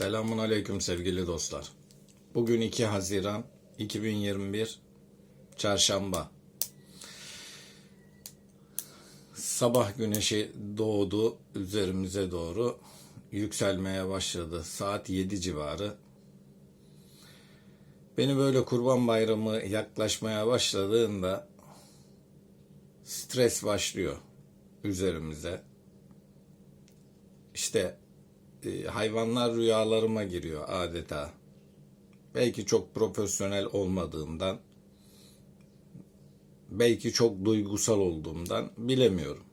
Selamun Aleyküm sevgili dostlar. Bugün 2 Haziran 2021 Çarşamba. Sabah güneşi doğdu üzerimize doğru yükselmeye başladı. Saat 7 civarı. Beni böyle kurban bayramı yaklaşmaya başladığında stres başlıyor üzerimize. İşte e, hayvanlar rüyalarıma giriyor adeta. Belki çok profesyonel olmadığımdan, belki çok duygusal olduğumdan bilemiyorum.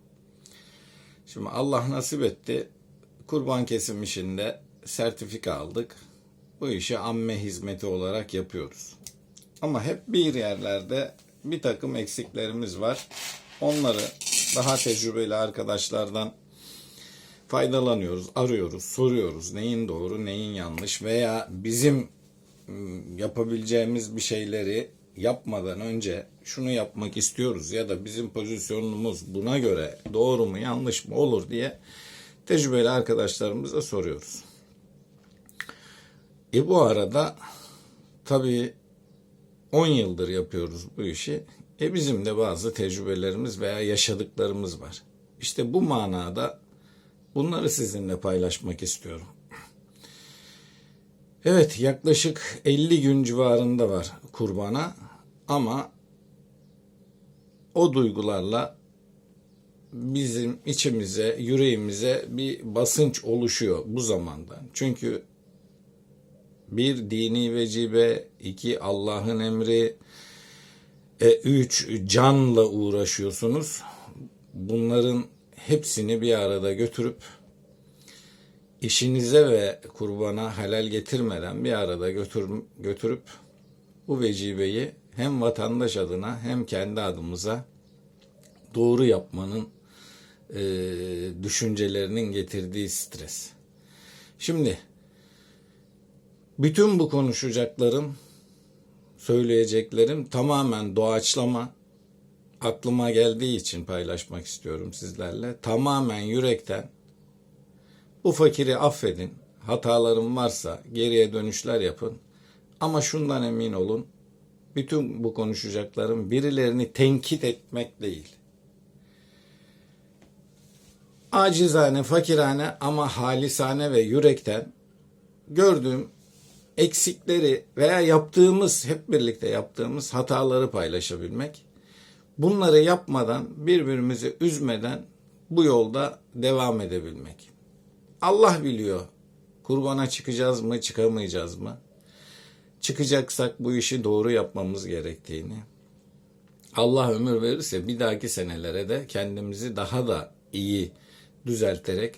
Şimdi Allah nasip etti. Kurban kesim işinde sertifika aldık. Bu işi amme hizmeti olarak yapıyoruz. Ama hep bir yerlerde bir takım eksiklerimiz var. Onları daha tecrübeli arkadaşlardan faydalanıyoruz, arıyoruz, soruyoruz neyin doğru, neyin yanlış veya bizim ım, yapabileceğimiz bir şeyleri yapmadan önce şunu yapmak istiyoruz ya da bizim pozisyonumuz buna göre doğru mu yanlış mı olur diye tecrübeli arkadaşlarımıza soruyoruz. E bu arada tabii 10 yıldır yapıyoruz bu işi. E bizim de bazı tecrübelerimiz veya yaşadıklarımız var. İşte bu manada Bunları sizinle paylaşmak istiyorum. Evet yaklaşık 50 gün civarında var kurbana ama o duygularla bizim içimize, yüreğimize bir basınç oluşuyor bu zamandan. Çünkü bir dini vecibe, iki Allah'ın emri, e, üç canla uğraşıyorsunuz. Bunların hepsini bir arada götürüp işinize ve kurbana helal getirmeden bir arada götür, götürüp bu vecibeyi hem vatandaş adına hem kendi adımıza doğru yapmanın e, düşüncelerinin getirdiği stres. Şimdi bütün bu konuşacaklarım, söyleyeceklerim tamamen doğaçlama, aklıma geldiği için paylaşmak istiyorum sizlerle. Tamamen yürekten bu fakiri affedin. Hatalarım varsa geriye dönüşler yapın. Ama şundan emin olun. Bütün bu konuşacaklarım birilerini tenkit etmek değil. Acizane, fakirane ama halisane ve yürekten gördüğüm eksikleri veya yaptığımız, hep birlikte yaptığımız hataları paylaşabilmek Bunları yapmadan, birbirimizi üzmeden bu yolda devam edebilmek. Allah biliyor kurbana çıkacağız mı, çıkamayacağız mı? Çıkacaksak bu işi doğru yapmamız gerektiğini. Allah ömür verirse bir dahaki senelere de kendimizi daha da iyi düzelterek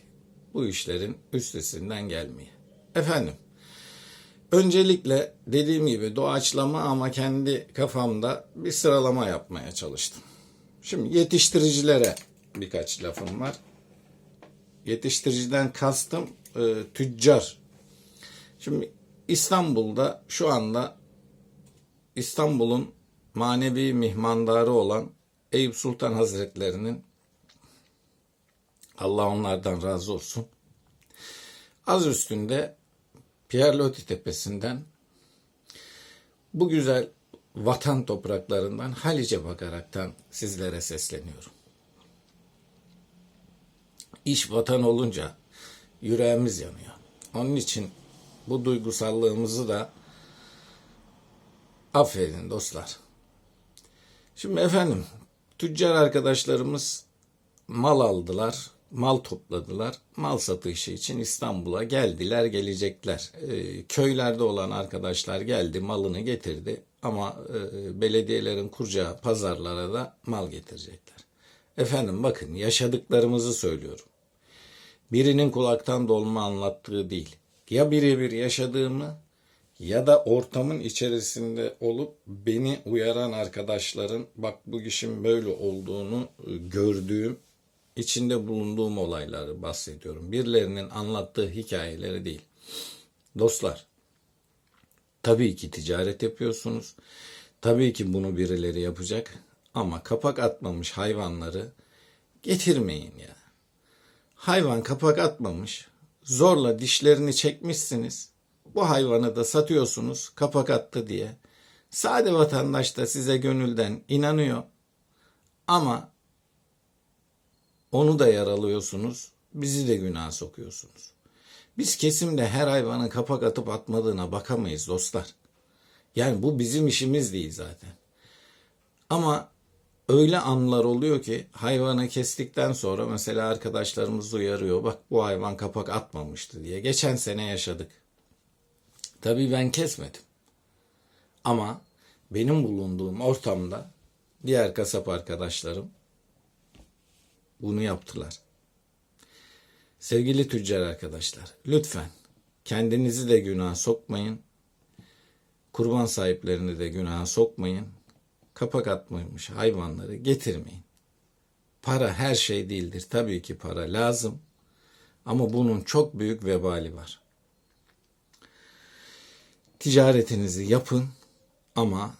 bu işlerin üstesinden gelmeye. Efendim, Öncelikle dediğim gibi doğaçlama ama kendi kafamda bir sıralama yapmaya çalıştım. Şimdi yetiştiricilere birkaç lafım var. Yetiştiriciden kastım e, tüccar. Şimdi İstanbul'da şu anda İstanbul'un manevi mihmandarı olan Eyüp Sultan Hazretlerinin Allah onlardan razı olsun. Az üstünde Pierre Loti Tepesi'nden bu güzel vatan topraklarından Halice bakaraktan sizlere sesleniyorum. İş vatan olunca yüreğimiz yanıyor. Onun için bu duygusallığımızı da affedin dostlar. Şimdi efendim tüccar arkadaşlarımız mal aldılar, mal topladılar. Mal satışı için İstanbul'a geldiler, gelecekler. E, köylerde olan arkadaşlar geldi, malını getirdi. Ama e, belediyelerin kuracağı pazarlara da mal getirecekler. Efendim bakın yaşadıklarımızı söylüyorum. Birinin kulaktan dolma anlattığı değil. Ya birebir yaşadığımı ya da ortamın içerisinde olup beni uyaran arkadaşların bak bu işin böyle olduğunu gördüğüm içinde bulunduğum olayları bahsediyorum. Birilerinin anlattığı hikayeleri değil. Dostlar, tabii ki ticaret yapıyorsunuz. Tabii ki bunu birileri yapacak. Ama kapak atmamış hayvanları getirmeyin ya. Hayvan kapak atmamış, zorla dişlerini çekmişsiniz. Bu hayvanı da satıyorsunuz kapak attı diye. Sade vatandaş da size gönülden inanıyor. Ama onu da yaralıyorsunuz. Bizi de günaha sokuyorsunuz. Biz kesimde her hayvanın kapak atıp atmadığına bakamayız dostlar. Yani bu bizim işimiz değil zaten. Ama öyle anlar oluyor ki hayvanı kestikten sonra mesela arkadaşlarımız uyarıyor. Bak bu hayvan kapak atmamıştı diye. Geçen sene yaşadık. Tabii ben kesmedim. Ama benim bulunduğum ortamda diğer kasap arkadaşlarım bunu yaptılar. Sevgili tüccar arkadaşlar, lütfen kendinizi de günaha sokmayın. Kurban sahiplerini de günaha sokmayın. Kapak atmamış hayvanları getirmeyin. Para her şey değildir. Tabii ki para lazım. Ama bunun çok büyük vebali var. Ticaretinizi yapın ama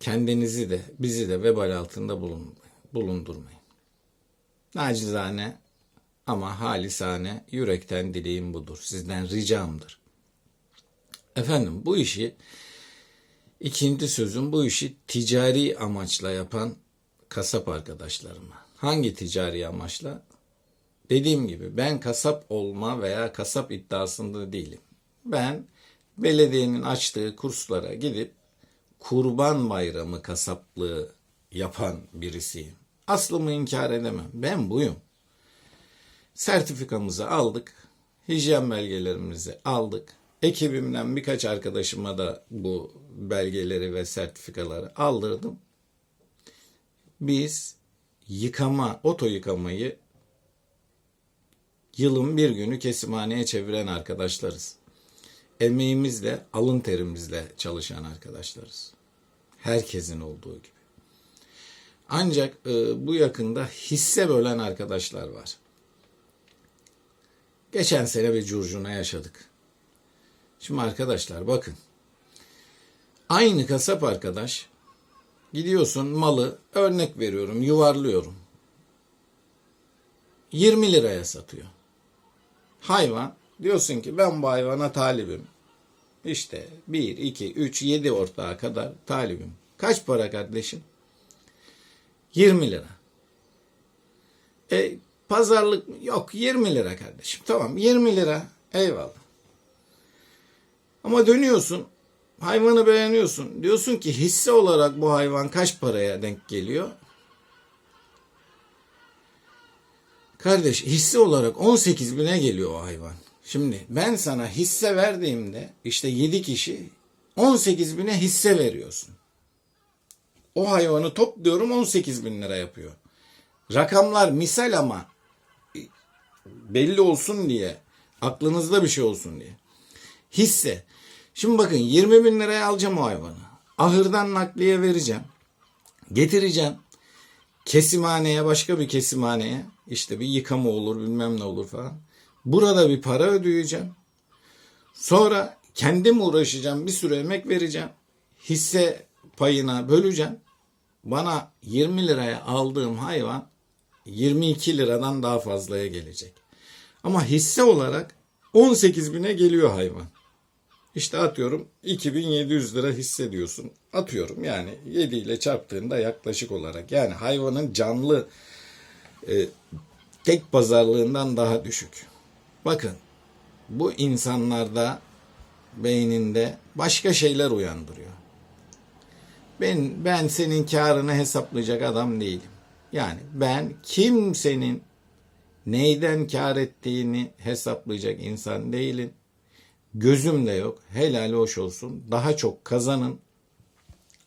kendinizi de bizi de vebal altında bulun, bulundurmayın. Nacizane ama halisane yürekten dileğim budur. Sizden ricamdır. Efendim bu işi ikinci sözüm bu işi ticari amaçla yapan kasap arkadaşlarıma. Hangi ticari amaçla? Dediğim gibi ben kasap olma veya kasap iddiasında değilim. Ben belediyenin açtığı kurslara gidip kurban bayramı kasaplığı yapan birisiyim. Aslımı inkar edemem. Ben buyum. Sertifikamızı aldık. Hijyen belgelerimizi aldık. Ekibimden birkaç arkadaşıma da bu belgeleri ve sertifikaları aldırdım. Biz yıkama, oto yıkamayı yılın bir günü kesimhaneye çeviren arkadaşlarız. Emeğimizle, alın terimizle çalışan arkadaşlarız. Herkesin olduğu gibi. Ancak e, bu yakında hisse bölen arkadaşlar var. Geçen sene bir curcuna yaşadık. Şimdi arkadaşlar bakın. Aynı kasap arkadaş gidiyorsun malı örnek veriyorum yuvarlıyorum. 20 liraya satıyor. Hayvan diyorsun ki ben bu hayvana talibim. İşte 1, 2, 3, 7 ortağa kadar talibim. Kaç para kardeşim? 20 lira. E pazarlık yok 20 lira kardeşim. Tamam 20 lira eyvallah. Ama dönüyorsun hayvanı beğeniyorsun. Diyorsun ki hisse olarak bu hayvan kaç paraya denk geliyor? Kardeş hisse olarak 18 bine geliyor o hayvan. Şimdi ben sana hisse verdiğimde işte 7 kişi 18 bine hisse veriyorsun. O hayvanı topluyorum 18 bin lira yapıyor. Rakamlar misal ama belli olsun diye aklınızda bir şey olsun diye. Hisse. Şimdi bakın 20 bin liraya alacağım o hayvanı. Ahırdan nakliye vereceğim. Getireceğim. Kesimhaneye başka bir kesimhaneye işte bir yıkama olur bilmem ne olur falan. Burada bir para ödeyeceğim. Sonra kendim uğraşacağım bir sürü emek vereceğim. Hisse payına böleceğim. Bana 20 liraya aldığım hayvan 22 liradan daha fazlaya gelecek. Ama hisse olarak 18 bine geliyor hayvan. İşte atıyorum 2700 lira hissediyorsun. Atıyorum yani 7 ile çarptığında yaklaşık olarak. Yani hayvanın canlı e, tek pazarlığından daha düşük. Bakın bu insanlarda beyninde başka şeyler uyandırıyor. Ben ben senin karını hesaplayacak adam değilim. Yani ben kimsenin neyden kar ettiğini hesaplayacak insan değilim. Gözüm de yok. Helal hoş olsun. Daha çok kazanın.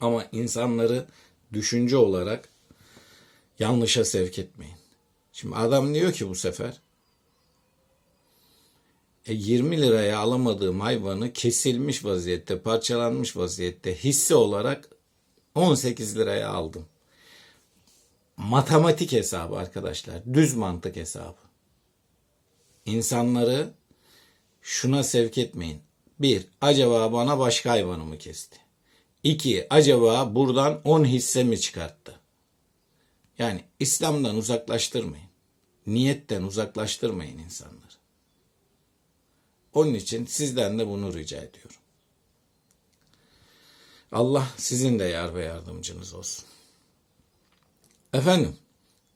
Ama insanları düşünce olarak yanlışa sevk etmeyin. Şimdi adam diyor ki bu sefer e 20 liraya alamadığım hayvanı kesilmiş vaziyette, parçalanmış vaziyette hisse olarak 18 liraya aldım. Matematik hesabı arkadaşlar. Düz mantık hesabı. İnsanları şuna sevk etmeyin. Bir, acaba bana başka hayvanı mı kesti? İki, acaba buradan 10 hisse mi çıkarttı? Yani İslam'dan uzaklaştırmayın. Niyetten uzaklaştırmayın insanları. Onun için sizden de bunu rica ediyorum. Allah sizin de yar ve yardımcınız olsun. Efendim,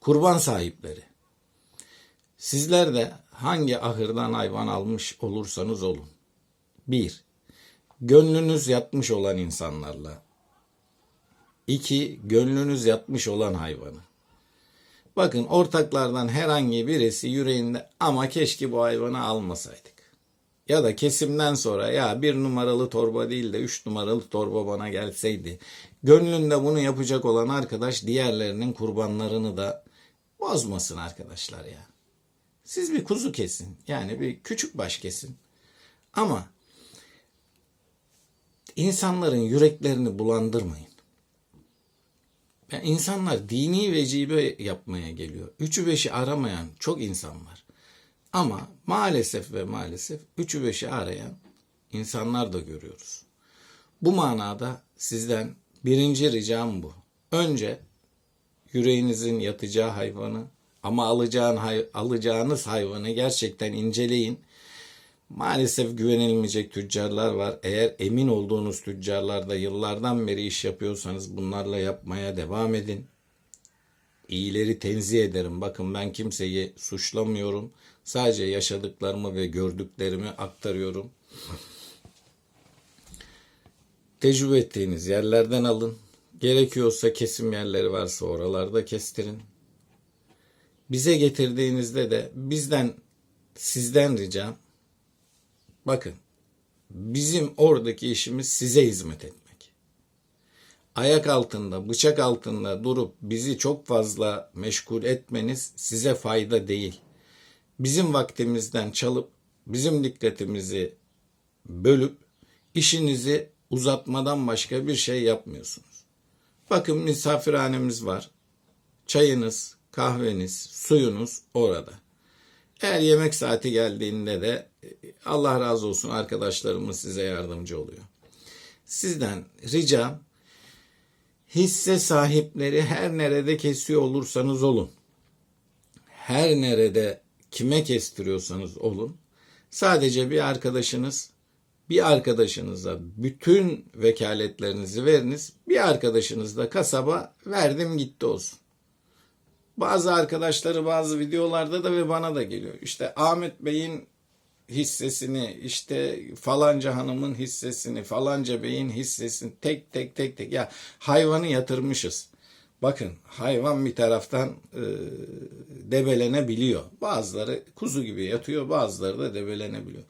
kurban sahipleri. Sizler de hangi ahırdan hayvan almış olursanız olun. Bir, gönlünüz yatmış olan insanlarla. İki, gönlünüz yatmış olan hayvanı. Bakın ortaklardan herhangi birisi yüreğinde ama keşke bu hayvanı almasaydık. Ya da kesimden sonra ya bir numaralı torba değil de üç numaralı torba bana gelseydi. Gönlünde bunu yapacak olan arkadaş diğerlerinin kurbanlarını da bozmasın arkadaşlar ya. Siz bir kuzu kesin. Yani bir küçük baş kesin. Ama insanların yüreklerini bulandırmayın. Ya insanlar dini vecibe yapmaya geliyor. Üçü beşi aramayan çok insan var. Ama maalesef ve maalesef üçü beşi arayan insanlar da görüyoruz. Bu manada sizden birinci ricam bu. Önce yüreğinizin yatacağı hayvanı ama alacağın hay- alacağınız hayvanı gerçekten inceleyin. Maalesef güvenilmeyecek tüccarlar var. Eğer emin olduğunuz tüccarlarda yıllardan beri iş yapıyorsanız bunlarla yapmaya devam edin. İyileri tenzih ederim. Bakın ben kimseyi suçlamıyorum. Sadece yaşadıklarımı ve gördüklerimi aktarıyorum. Tecrübe ettiğiniz yerlerden alın. Gerekiyorsa kesim yerleri varsa oralarda kestirin. Bize getirdiğinizde de bizden sizden ricam bakın bizim oradaki işimiz size hizmet etmek. Ayak altında, bıçak altında durup bizi çok fazla meşgul etmeniz size fayda değil. Bizim vaktimizden çalıp bizim dikkatimizi bölüp işinizi uzatmadan başka bir şey yapmıyorsunuz. Bakın misafirhanemiz var. Çayınız, kahveniz, suyunuz orada. Eğer yemek saati geldiğinde de e, Allah razı olsun arkadaşlarımız size yardımcı oluyor. Sizden ricam hisse sahipleri her nerede kesiyor olursanız olun. Her nerede kime kestiriyorsanız olun. Sadece bir arkadaşınız bir arkadaşınıza bütün vekaletlerinizi veriniz. Bir arkadaşınız da kasaba verdim gitti olsun. Bazı arkadaşları bazı videolarda da ve bana da geliyor. İşte Ahmet Bey'in hissesini, işte falanca hanımın hissesini, falanca beyin hissesini tek tek tek tek ya hayvanı yatırmışız. Bakın hayvan bir taraftan e, debelenebiliyor. Bazıları kuzu gibi yatıyor, bazıları da debelenebiliyor.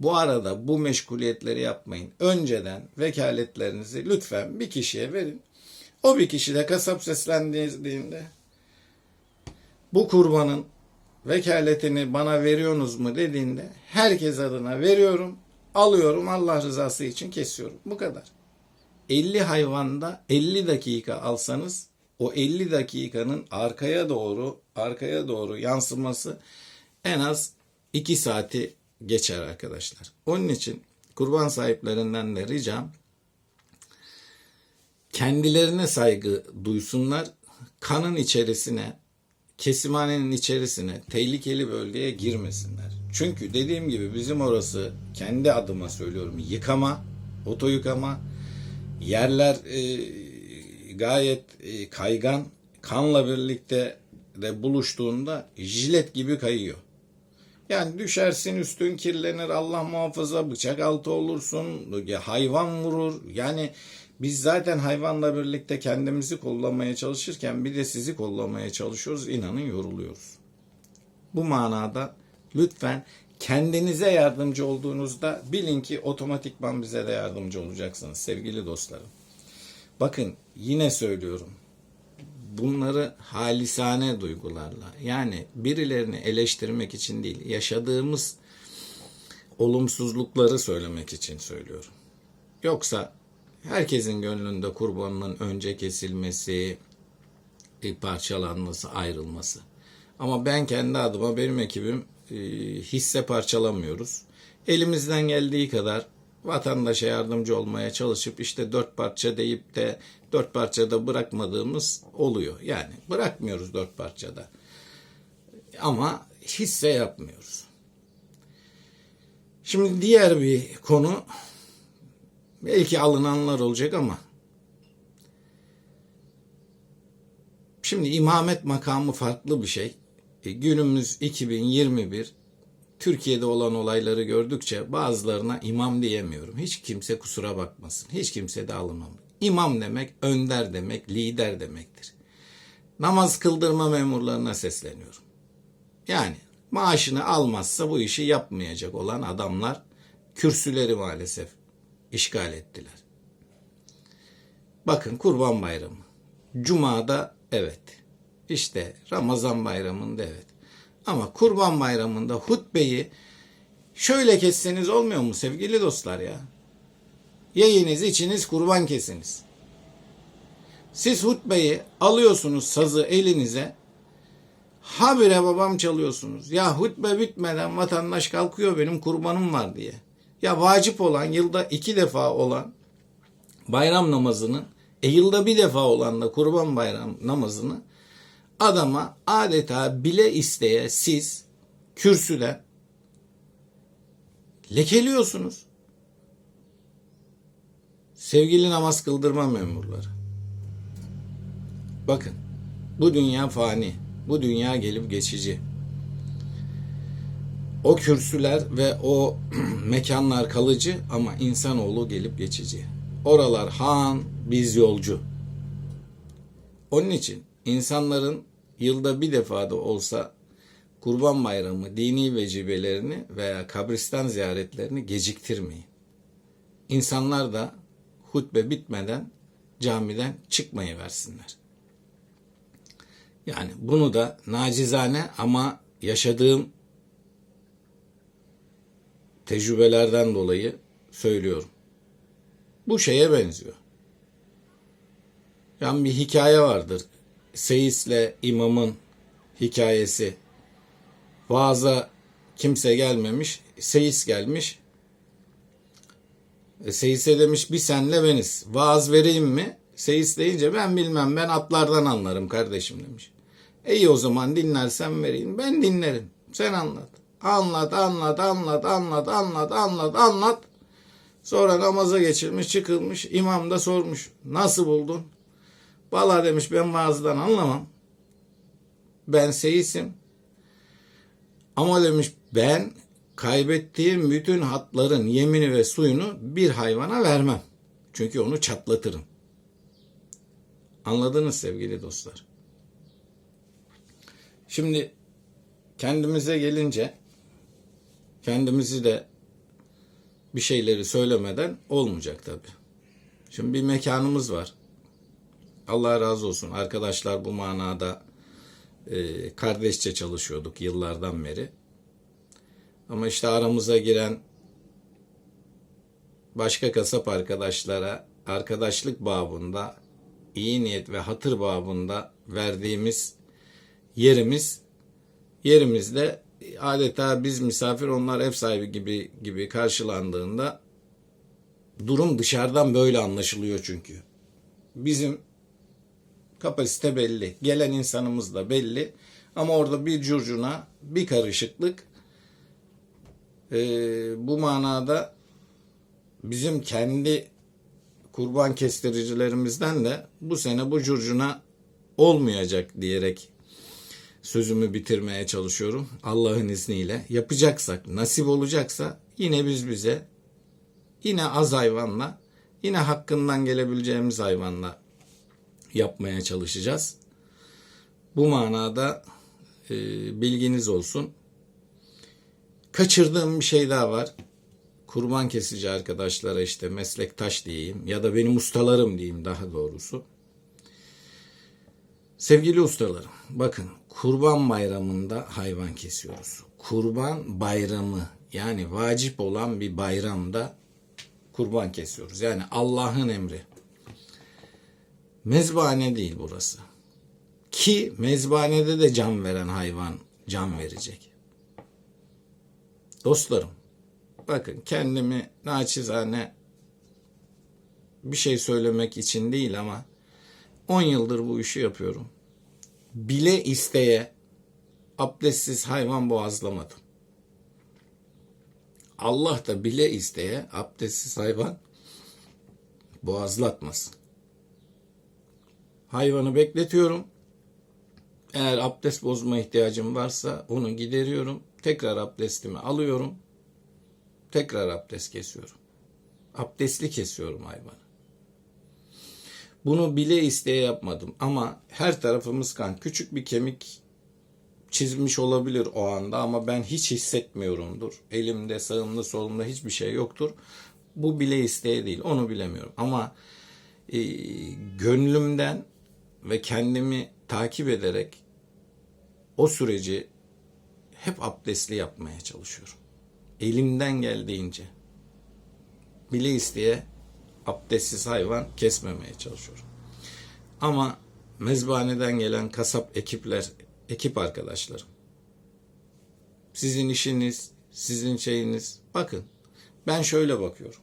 Bu arada bu meşguliyetleri yapmayın. Önceden vekaletlerinizi lütfen bir kişiye verin. O bir kişi de kasap seslendiğinde bu kurbanın vekaletini bana veriyorsunuz mu dediğinde herkes adına veriyorum, alıyorum Allah rızası için kesiyorum. Bu kadar. 50 hayvanda 50 dakika alsanız o 50 dakikanın arkaya doğru arkaya doğru yansıması en az 2 saati geçer arkadaşlar. Onun için kurban sahiplerinden de ricam kendilerine saygı duysunlar. Kanın içerisine, kesimhanenin içerisine, tehlikeli bölgeye girmesinler. Çünkü dediğim gibi bizim orası kendi adıma söylüyorum yıkama, oto yıkama, yerler e, gayet e, kaygan, kanla birlikte de buluştuğunda jilet gibi kayıyor. Yani düşersin üstün kirlenir Allah muhafaza bıçak altı olursun hayvan vurur yani biz zaten hayvanla birlikte kendimizi kollamaya çalışırken bir de sizi kollamaya çalışıyoruz inanın yoruluyoruz. Bu manada lütfen kendinize yardımcı olduğunuzda bilin ki otomatikman bize de yardımcı olacaksınız sevgili dostlarım. Bakın yine söylüyorum bunları halisane duygularla yani birilerini eleştirmek için değil yaşadığımız olumsuzlukları söylemek için söylüyorum. Yoksa herkesin gönlünde kurbanının önce kesilmesi, parçalanması, ayrılması. Ama ben kendi adıma benim ekibim e, hisse parçalamıyoruz. Elimizden geldiği kadar vatandaşa yardımcı olmaya çalışıp işte dört parça deyip de dört parçada bırakmadığımız oluyor. Yani bırakmıyoruz dört parçada. Ama hisse yapmıyoruz. Şimdi diğer bir konu belki alınanlar olacak ama şimdi imamet makamı farklı bir şey. E, günümüz 2021 Türkiye'de olan olayları gördükçe bazılarına imam diyemiyorum. Hiç kimse kusura bakmasın. Hiç kimse de alınmam. İmam demek önder demek, lider demektir. Namaz kıldırma memurlarına sesleniyorum. Yani maaşını almazsa bu işi yapmayacak olan adamlar kürsüleri maalesef işgal ettiler. Bakın Kurban Bayramı. Cuma'da evet. İşte Ramazan Bayramı'nda evet. Ama Kurban Bayramı'nda hutbeyi şöyle kesseniz olmuyor mu sevgili dostlar ya? Yiyiniz, içiniz, kurban kesiniz. Siz hutbeyi alıyorsunuz sazı elinize. Habire babam çalıyorsunuz. Ya hutbe bitmeden vatandaş kalkıyor benim kurbanım var diye. Ya vacip olan yılda iki defa olan bayram namazının e yılda bir defa olan da kurban bayram namazını adama adeta bile isteye siz kürsüden lekeliyorsunuz. Sevgili namaz kıldırma memurları. Bakın bu dünya fani. Bu dünya gelip geçici. O kürsüler ve o mekanlar kalıcı ama insanoğlu gelip geçici. Oralar han, biz yolcu. Onun için insanların yılda bir defa da olsa Kurban Bayramı dini vecibelerini veya kabristan ziyaretlerini geciktirmeyin. İnsanlar da hutbe bitmeden camiden çıkmayı versinler. Yani bunu da nacizane ama yaşadığım tecrübelerden dolayı söylüyorum. Bu şeye benziyor. Yani bir hikaye vardır. Seyis'le imamın hikayesi. Vaaza kimse gelmemiş. Seyis gelmiş. E, Seyis'e demiş bir senle beniz. Vaaz vereyim mi? Seyis deyince ben bilmem ben atlardan anlarım kardeşim demiş. İyi o zaman dinlersen vereyim. Ben dinlerim. Sen anlat. Anlat, anlat, anlat, anlat, anlat, anlat, anlat. Sonra namaza geçilmiş, çıkılmış. İmam da sormuş. Nasıl buldun? Valla demiş ben vaazdan anlamam. Ben seyisim. Ama demiş ben kaybettiğim bütün hatların yemini ve suyunu bir hayvana vermem. Çünkü onu çatlatırım. Anladınız sevgili dostlar. Şimdi kendimize gelince kendimizi de bir şeyleri söylemeden olmayacak tabi. Şimdi bir mekanımız var. Allah razı olsun. Arkadaşlar bu manada e, kardeşçe çalışıyorduk yıllardan beri. Ama işte aramıza giren başka kasap arkadaşlara arkadaşlık babında iyi niyet ve hatır babında verdiğimiz yerimiz yerimizde adeta biz misafir onlar ev sahibi gibi gibi karşılandığında durum dışarıdan böyle anlaşılıyor çünkü. Bizim kapasite belli. Gelen insanımız da belli. Ama orada bir curcuna, bir karışıklık e, bu manada bizim kendi kurban kestiricilerimizden de bu sene bu curcuna olmayacak diyerek sözümü bitirmeye çalışıyorum. Allah'ın izniyle yapacaksak, nasip olacaksa yine biz bize yine az hayvanla, yine hakkından gelebileceğimiz hayvanla yapmaya çalışacağız. Bu manada e, bilginiz olsun. Kaçırdığım bir şey daha var. Kurban kesici arkadaşlara işte meslektaş diyeyim ya da benim ustalarım diyeyim daha doğrusu. Sevgili ustalarım, bakın kurban bayramında hayvan kesiyoruz. Kurban bayramı yani vacip olan bir bayramda kurban kesiyoruz. Yani Allah'ın emri. Mezbahane değil burası. Ki mezbahanede de can veren hayvan can verecek. Dostlarım, bakın kendimi naçizane bir şey söylemek için değil ama 10 yıldır bu işi yapıyorum. Bile isteye abdestsiz hayvan boğazlamadım. Allah da bile isteye abdestsiz hayvan boğazlatmasın. Hayvanı bekletiyorum. Eğer abdest bozma ihtiyacım varsa onu gideriyorum. Tekrar abdestimi alıyorum. Tekrar abdest kesiyorum. Abdestli kesiyorum hayvanı. Bunu bile isteye yapmadım ama her tarafımız kan. Küçük bir kemik çizmiş olabilir o anda ama ben hiç hissetmiyorumdur. Elimde, sağımda, solumda hiçbir şey yoktur. Bu bile isteye değil. Onu bilemiyorum. Ama e, gönlümden ve kendimi takip ederek o süreci hep abdestli yapmaya çalışıyorum. Elimden geldiğince bile isteye abdestsiz hayvan kesmemeye çalışıyorum. Ama mezbaneden gelen kasap ekipler, ekip arkadaşlarım. Sizin işiniz, sizin şeyiniz. Bakın ben şöyle bakıyorum.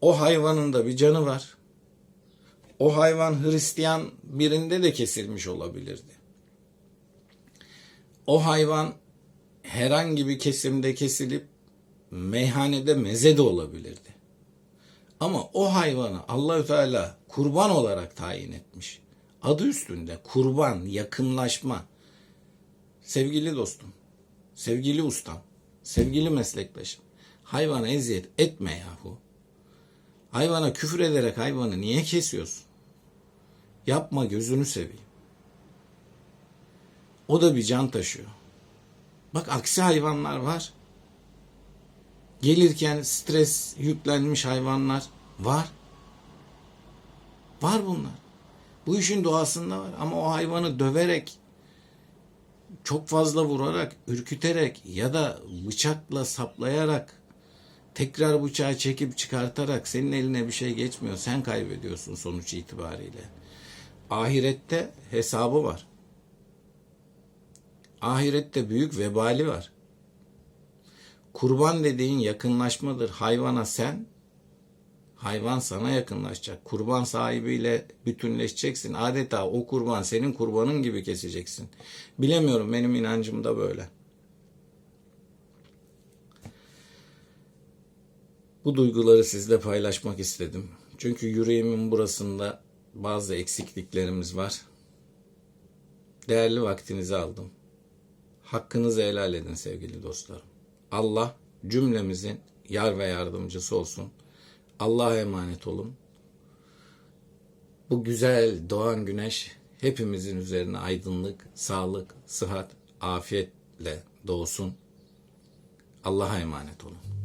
O hayvanın da bir canı var. O hayvan Hristiyan birinde de kesilmiş olabilirdi. O hayvan herhangi bir kesimde kesilip meyhanede meze de olabilirdi. Ama o hayvanı Allahü Teala kurban olarak tayin etmiş. Adı üstünde kurban, yakınlaşma. Sevgili dostum, sevgili ustam, sevgili meslektaşım. Hayvana eziyet etme yahu. Hayvana küfür ederek hayvanı niye kesiyorsun? Yapma gözünü seveyim. O da bir can taşıyor. Bak aksi hayvanlar var. Gelirken stres yüklenmiş hayvanlar var. Var bunlar. Bu işin doğasında var ama o hayvanı döverek çok fazla vurarak, ürküterek ya da bıçakla saplayarak tekrar bıçağı çekip çıkartarak senin eline bir şey geçmiyor. Sen kaybediyorsun sonuç itibariyle. Ahirette hesabı var. Ahirette büyük vebali var. Kurban dediğin yakınlaşmadır. Hayvana sen, hayvan sana yakınlaşacak. Kurban sahibiyle bütünleşeceksin. Adeta o kurban senin kurbanın gibi keseceksin. Bilemiyorum benim inancım da böyle. Bu duyguları sizle paylaşmak istedim. Çünkü yüreğimin burasında bazı eksikliklerimiz var. Değerli vaktinizi aldım. Hakkınızı helal edin sevgili dostlarım. Allah cümlemizin yar ve yardımcısı olsun. Allah'a emanet olun. Bu güzel doğan güneş hepimizin üzerine aydınlık, sağlık, sıhhat, afiyetle doğsun. Allah'a emanet olun.